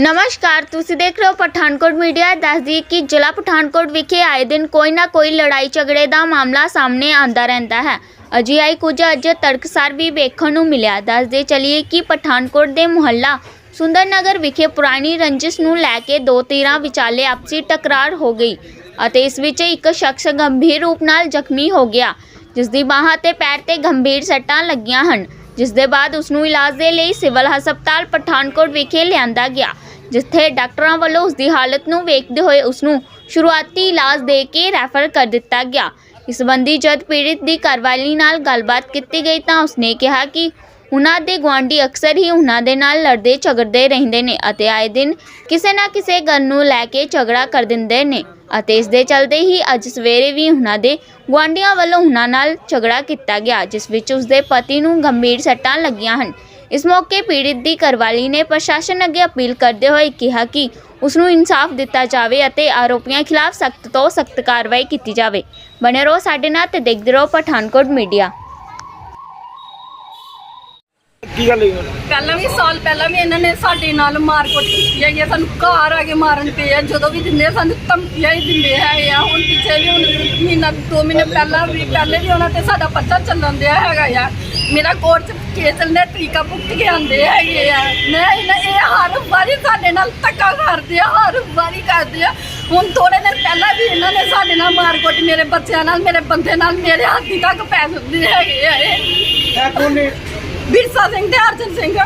ਨਮਸਕਾਰ, ਤੁਸੀਂ ਦੇਖ ਰਹੇ ਹੋ ਪਠਾਨਕੋਟ ਮੀਡੀਆ। ਦੱਸਦੀ ਕਿ ਜ਼ਿਲ੍ਹਾ ਪਠਾਨਕੋਟ ਵਿਖੇ ਆਏ ਦਿਨ ਕੋਈ ਨਾ ਕੋਈ ਲੜਾਈ ਝਗੜੇ ਦਾ ਮਾਮਲਾ ਸਾਹਮਣੇ ਆਉਂਦਾ ਰਹਿੰਦਾ ਹੈ। ਅਜਿਹਾ ਹੀ ਕੁਝ ਅੱਜ ਤੜਕਸਾਰ ਵੀ ਵੇਖਣ ਨੂੰ ਮਿਲਿਆ। ਦੱਸਦੇ ਚਲੀਏ ਕਿ ਪਠਾਨਕੋਟ ਦੇ ਮੁਹੱਲਾ ਸੁੰਦਰ ਨਗਰ ਵਿਖੇ ਪੁਰਾਣੀ ਰੰਜਿਸ਼ ਨੂੰ ਲੈ ਕੇ ਦੋ ਧਿਰਾਂ ਵਿਚਾਲੇ ਆਪਸੀ ਟਕਰਾਰ ਹੋ ਗਈ ਅਤੇ ਇਸ ਵਿੱਚ ਇੱਕ ਸ਼ਖਸ ਗੰਭੀਰ ਰੂਪ ਨਾਲ ਜ਼ਖਮੀ ਹੋ ਗਿਆ ਜਿਸ ਦੀ ਬਾਹਾਂ ਤੇ ਪੈਰ ਤੇ ਗੰਭੀਰ ਸੱਟਾਂ ਲੱਗੀਆਂ ਹਨ। ਜਿਸ ਦੇ ਬਾਅਦ ਉਸ ਨੂੰ ਇਲਾਜ ਦੇ ਲਈ ਸਿਵਲ ਹਸਪਤਾਲ ਪਠਾਨਕੋਟ ਵਿਖੇ ਲਿਆਂਦਾ ਗਿਆ, ਜਿੱਥੇ ਡਾਕਟਰਾਂ ਵੱਲੋਂ ਉਸ ਦੀ ਹਾਲਤ ਨੂੰ ਵੇਖਦੇ ਹੋਏ ਉਸ ਨੂੰ ਸ਼ੁਰੂਆਤੀ ਇਲਾਜ ਦੇ ਕੇ ਰੈਫਰ ਕਰ ਦਿੱਤਾ ਗਿਆ। ਇਸ ਸੰਬੰਧੀ ਜਦ ਪੀੜਿਤ ਦੀ ਘਰਵਾਲੀ ਨਾਲ ਗੱਲਬਾਤ ਕੀਤੀ ਗਈ ਤਾਂ ਉਸਨੇ ਕਿਹਾ ਕਿ ਉਹਨਾਂ ਦੇ ਗੁਆਂਢੀ ਅਕਸਰ ਹੀ ਉਹਨਾਂ ਦੇ ਨਾਲ ਲੜਦੇ ਝਗੜਦੇ ਰਹਿੰਦੇ ਨੇ ਅਤੇ ਆਏ ਦਿਨ ਕਿਸੇ ਨਾ ਕਿਸੇ ਗੱਲ ਨੂੰ ਲੈ ਕੇ ਝਗੜਾ ਕਰ ਦਿੰਦੇ ਨੇ। ਅਤੇ ਇਸ ਦੇ ਚਲਦੇ ਹੀ ਅੱਜ ਸਵੇਰੇ ਵੀ ਉਹਨਾਂ ਦੇ ਗੁਆਂਢੀਆਂ ਵੱਲੋਂ ਉਹਨਾਂ ਨਾਲ ਝਗੜਾ ਕੀਤਾ ਗਿਆ, ਜਿਸ ਵਿੱਚ ਉਸ ਦੇ ਪਤੀ ਨੂੰ ਗੰਭੀਰ ਸੱਟਾਂ ਲੱਗੀਆਂ ਹਨ। ਇਸ ਮੌਕੇ ਪੀੜਿਤ ਦੀ ਘਰਵਾਲੀ ਨੇ ਪ੍ਰਸ਼ਾਸਨ ਅੱਗੇ ਅਪੀਲ ਕਰਦੇ ਹੋਏ ਕਿਹਾ ਕਿ ਉਸ ਨੂੰ ਇਨਸਾਫ ਦਿੱਤਾ ਜਾਵੇ ਅਤੇ ਆਰੋਪੀਆਂ ਖਿਲਾਫ ਸਖਤ ਤੋਂ ਸਖਤ ਕਾਰਵਾਈ ਕੀਤੀ ਜਾਵੇ। ਬਣੇ ਰਹੋ ਸਾਡੇ ਨਾਲ ਤੇ ਦੇਖਦੇ ਰਹੋ ਪਠਾਨਕੋਟ ਮੀਡੀਆ। ਕੀ ਗੱਲ ਹੋਈ? ਪਹਿਲਾਂ ਵੀ ਸਾਲ ਪਹਿਲਾਂ ਵੀ ਇਹਨਾਂ ਨੇ ਸਾਡੇ ਨਾਲ ਮਾਰਕੁੱਟ ਕੀਤੀ ਹੈਗੀ ਸਾਨੂੰ ਘਰ ਆ ਕੇ ਮਾਰਨ ਪਏ ਆ ਜਦੋਂ ਵੀ ਦਿੰਦੇ ਆ ਸਾਨੂੰ ਧਮਕੀਆਂ ਹੀ ਦਿੰਦੇ ਹੈਗੇ ਆ। ਹੁਣ ਪਿੱਛੇ ਵੀ ਹੁਣ ਮਹੀਨਾ ਦੋ ਮਹੀਨੇ ਪਹਿਲਾਂ ਵੀ ਪਹਿਲੇ ਵੀ ਉਹਨਾਂ ਤੇ ਸਾਡਾ ਪੱਤਾ ਚੱਲਣ ਦਿਆ ਹੈਗਾ ਆ। ਮੇਰਾ ਕੋਰਟ ਚ ਕੇਸ ਚੱਲਣੇ ਤਰੀਕਾ ਭੁਗਤ ਕੇ ਆਂਦੇ ਹੈਗੇ ਆ। ਮੈਂ ਇਹਨਾਂ ਇਹ ਹਰ ਵਾਰੀ ਸਾਡੇ ਨਾਲ ਧੱਕਾ ਕਰਦੇ ਆ ਹਰ ਵਾਰੀ ਕਰਦੇ ਆ। ਹੁਣ ਥੋੜੇ ਦਿਨ ਪਹਿਲਾਂ ਵੀ ਇਹਨਾਂ ਨੇ ਸਾਡੇ ਨਾਲ ਮਾਰਕੁੱਟ ਮੇਰੇ ਬੱਚਿਆਂ ਨਾਲ ਮੇਰੇ ਬੰਦੇ ਨਾਲ ਮੇਰੇ ਹੱਥੀ ਤੱਕ ਪੈ ਦਿੰਦੇ ਹੈਗੇ ਆ ਇਹ। ਇਹ ਕੌਣ ਨੇ? ਬਿਰਸਾ ਸਿੰਘ ਤੇ ਅਰਜਨ ਸਿੰਘ।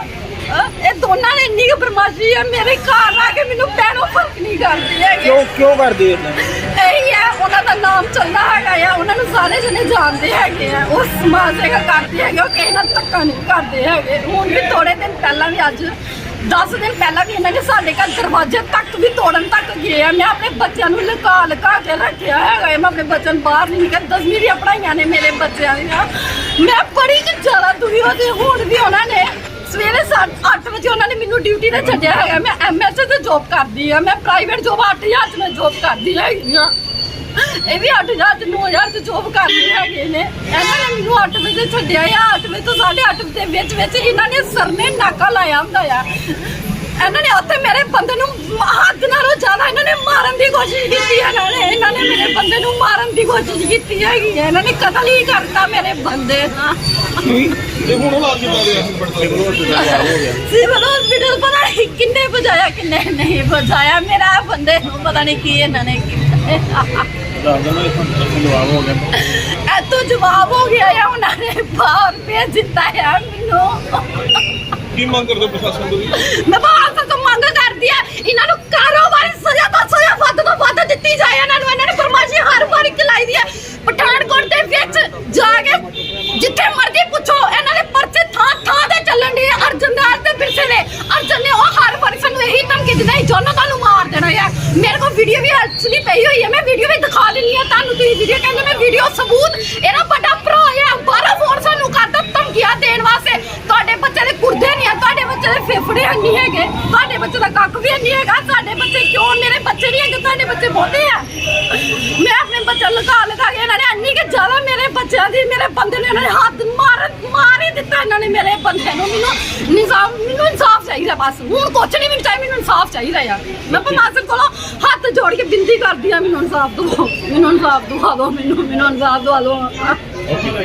ਇਹ ਦੋਨਾਂ ਨੇ ਇੰਨੀ ਕੁ ਬਰਮਾਸ਼ੀ ਆ ਮੇਰੇ ਘਰ ਆ ਕੇ ਮੈਨੂੰ ਪੈਰੋਂ ਫ਼ਰਕ ਨਹੀਂ ਕਰਦੇ ਹੈਗੇ। ਕਿਉਂ ਕਿਉਂ ਕਰਦੇ ਇਹੀ? ਹੈ ਉਹਨਾਂ ਦਾ ਨਾਮ ਚੱਲਦਾ ਹੈਗਾ ਆ ਉਹਨਾਂ ਨੂੰ ਸਾਰੇ ਜਣੇ ਜਾਣਦੇ ਹੈਗੇ ਆ। ਉਹ ਸਮਾਜ ਸੇਵਾ ਕਰਦੇ ਹੈਗੇ ਉਹ ਕਿਸੇ ਨਾਲ ਧੱਕਾ ਨਹੀਂ ਕਰਦੇ ਹੈਗੇ। ਹੁਣ ਵੀ ਥੋੜੇ ਦਿਨ ਪਹਿਲਾਂ ਵੀ ਅੱਜ 10 ਦਿਨ ਪਹਿਲਾਂ ਵੀ ਇਹਨਾਂ ਨੇ ਸਾਡੇ ਘਰ ਦਰਵਾਜ਼ੇ ਤੱਕ ਵੀ ਤੋੜਨ ਤੱਕ ਗਏ ਆ। ਮੈਂ ਆਪਣੇ ਬੱਚਿਆਂ ਨੂੰ ਲੁਕਾ ਲੁਕਾ ਕੇ ਰੱਖਿਆ ਹੈਗਾ। ਮੈਂ ਆਪਣੇ ਬੱਚਿਆਂ ਬਾਹਰ ਨਹੀਂ ਨਿਕਲ ਦਸਵੀਂ ਦੀਆਂ ਪੜਾਈਆਂ ਨੇ ਮੇਰੇ ਬੱਚਿਆਂ ਦੀਆਂ। ਮੈਂ ਬੜੀ ਕਿ ਹੁਣ ਵੀ ਉਹਨਾਂ ਨੇ ਸਵੇਰੇ 8 ਵਜੇ ਉਹਨਾਂ ਨੇ ਮੈਨੂੰ ਡਿਊਟੀ ਤੇ ਛੱਡਿਆ ਹੈਗਾ। ਮੈਂ ਐਮਐਸਏ ਤੇ ਜੌਬ ਕਰਦੀ ਆ। ਮੈਂ ਪ੍ਰਾਈਵੇਟ ਜੌਬ 8000 ਚ ਮੈਂ ਜੌਬ ਕਰਦੀ ਹੈਗੀ ਆ। ਇਹ ਵੀ 8000 ਚ 9000 ਚ ਜੌਬ ਕਰਦੇ ਹੈਗੇ ਨੇ। ਇਹਨਾਂ ਨੇ ਮੈਨੂੰ 8 ਵਜੇ ਛੱਡਿਆ ਆ। 8 ਵਜੇ ਤੋਂ 8:30 ਦੇ ਵਿੱਚ ਵਿੱਚ ਇਹਨਾਂ ਨੇ ਸਰ ਨਾਕਾ ਲਾਇਆ ਹੁੰਦਾ ਆ। ਇਹਨਾਂ ਨੇ ਉੱਥੇ ਮੇਰੇ ਬੰਦੇ ਨੂੰ ਹੱਦ ਨਾਲੋਂ ਜ਼ਿਆਦਾ ਇਹਨਾਂ ਨੇ ਮਾਰਨ ਦੀ ਕੋਸ਼ਿਸ਼ ਕੀਤੀ ਹੈ ਇਹਨਾਂ ਨੇ ਇਹਨਾਂ ਨੇ ਮੇਰੇ ਬੰਦੇ ਨੂੰ ਮਾਰਨ ਦੀ ਕੋਸ਼ਿਸ਼ ਕੀਤੀ ਹੈਗੀ ਹੈ। ਇਹਨਾਂ ਨੇ ਕਤਲ ਹੀ ਕਰਤਾ ਮੇਰੇ ਬੰਦੇ ਦਾ। ਇਹ ਹੁਣ ਹਾਲ ਕਿਦਾਂ ਦੇ ਸਿਵਲ ਹਸਪੀਟਲ ਪਤਾ ਨਹੀਂ ਕਿੰਨੇ ਬਜਾਇਆ ਕਿੰਨੇ ਨਹੀਂ ਬਜਾਇਆ ਮੇਰਾ ਬੰਦੇ ਨੂੰ ਪਤਾ ਨਹੀਂ ਕੀ ਇਹਨਾਂ ਨੇ ਕੀਤਾ। ਜਵਾਬ ਹੋ ਗਿਆ। ਆ ਉਹਨਾਂ ਨੇ ਬਾਹਰ ਭੇਜ ਦਿੱਤਾ ਮੈਨੂੰ? ਕੀ ਮੰਗ ਕਰਦੇ ਪ੍ਰਸ਼ਾਸਨ ਤੋਂ ਮੈਂ ਬਾਹਰ ਤੋਂ ਮੰਗ ਕਰਦੀ ਆ, ਇਹਨਾਂ ਨੂੰ ਕਾਰੋਬਾਰੀ ਸਜ਼ਾ ਤੋਂ ਸਜ਼ਾ ਵੱਧ ਤੋਂ ਵੱਧ ਦਿੱਤੀ ਜਾਏ, ਇਹਨਾਂ ਨੂੰ, ਇਹਨਾਂ ਨੇ ਫਰਮਾਇਸ਼ੀ ਹਰ ਵਾਰੀ ਚਲਾਈ ਦੀ ਹੈ ਪਠਾਨਕੋਟ ਦੇ ਵਿੱਚ ਜਾ ਕੇ ਜਿੱਥੇ ਮਰਜ਼ੀ ਪੁੱਛੋ, ਇਹਨਾਂ ਦੇ ਪਰਚੇ ਥਾਂ ਥਾਂ ਤੇ ਚੱਲਣ ਦੇ ਅਰਜਨ ਨਾਲ ਤੇ ਬਿਰਸੇ ਦੇ। ਅਰਜਨ ਨੇ ਉਹ ਹਰ ਵਾਰੀ ਸਾਨੂੰ ਇਹੀ ਧਮਕੀ ਦਿੰਦਾ ਜੋਨੋ ਤੁਹਾਨੂੰ ਮਾਰ ਦੇਣਾ ਆ। ਮੇਰੇ ਕੋਲ ਵੀਡੀਓ ਵੀ ਐਕਚੁਅਲੀ ਪਈ ਹੋਈ ਹੈ ਮੈਂ ਵੀਡੀਓ ਵੀ ਦਿਖਾ ਦਿੰਨੀ ਆ ਤੁਹਾਨੂੰ, ਤੁਸੀਂ ਵੀਡੀਓ ਕਹਿੰਦੇ ਮੈਂ ਵੀਡੀਓ ਸਬੂਤ, ਇਹਦਾ ਵੱਡਾ ਭਰਾ ਆ, ਬਾਹਰੋਂ ਫੋਨ ਧਮਕੀਆਂ ਦੇਣ ਵਾਸਤੇ। ਤੁਹਾਡੇ ਬੱਚੇ ਦੇ ਕੁਰਦੇ ਨਹੀਂ ਆ, ਤੁਹਾਡੇ ਬੱਚੇ ਦੇ ਫੇਫੜੇ ਨਹੀਂ ਹੈਗੇ। ਤੁਹਾਡੇ ਬੱਚੇ ਦਾ ਕੱਖ ਵੀ ਨਹੀਂ ਹੈਗਾ। ਸਾਡੇ ਬੱਚੇ ਕਿਉਂ ਮੇਰੇ ਬੱਚੇ ਨਹੀਂ ਹੈਗੇ? ਤੁਹਾਡੇ ਬੱਚੇ ਬਹੁਤੇ ਆ। ਮੈਂ ਆਪਣੇ ਬੱਚੇ ਲਗਾ ਲਗਾ ਕੇ ਇਹਨਾਂ ਨੇ ਅੰਨੀ ਕਿ ਜ਼ਿਆਦਾ ਮੇਰੇ ਬੱਚਿਆਂ ਦੀ, ਮੇਰੇ ਬੰਦੇ ਨੇ ਇਹਨਾਂ ਨੇ ਹੱਥ ਮਾਰ ਮਾਰ ਹੀ ਦਿੱਤਾ ਇਹਨਾਂ ਨੇ ਮੇਰੇ ਬੰਦੇ ਨੂੰ। ਮੈਨੂੰ ਨਿਜ਼ਾਮ ਮੈਨੂੰ ਇਨਸਾਫ ਚਾਹੀਦਾ ਬਸ। ਹੁਣ ਕੁਛ ਨਹੀਂ ਮੈਨੂੰ ਚਾਹੀਦਾ ਮੈਨੂੰ ਇਨਸਾਫ ਚਾਹੀਦਾ ਯਾਰ। ਮੈਂ ਪਰਮਾਤਮਾ ਕੋਲੋਂ ਹੱਥ ਜੋੜ ਕੇ ਬੇਨਤੀ ਕਰਦੀ ਆ, ਮੈਨੂੰ ਇਨਸਾਫ ਦਿਵਾਓ। ਮੈਨੂੰ ਇਨਸਾਫ ਦਿਵਾ ਦਿਓ, ਮੈਨੂੰ ਮੈਨੂੰ ਇਨਸਾਫ ਦਿਵਾ ਦਿਓ।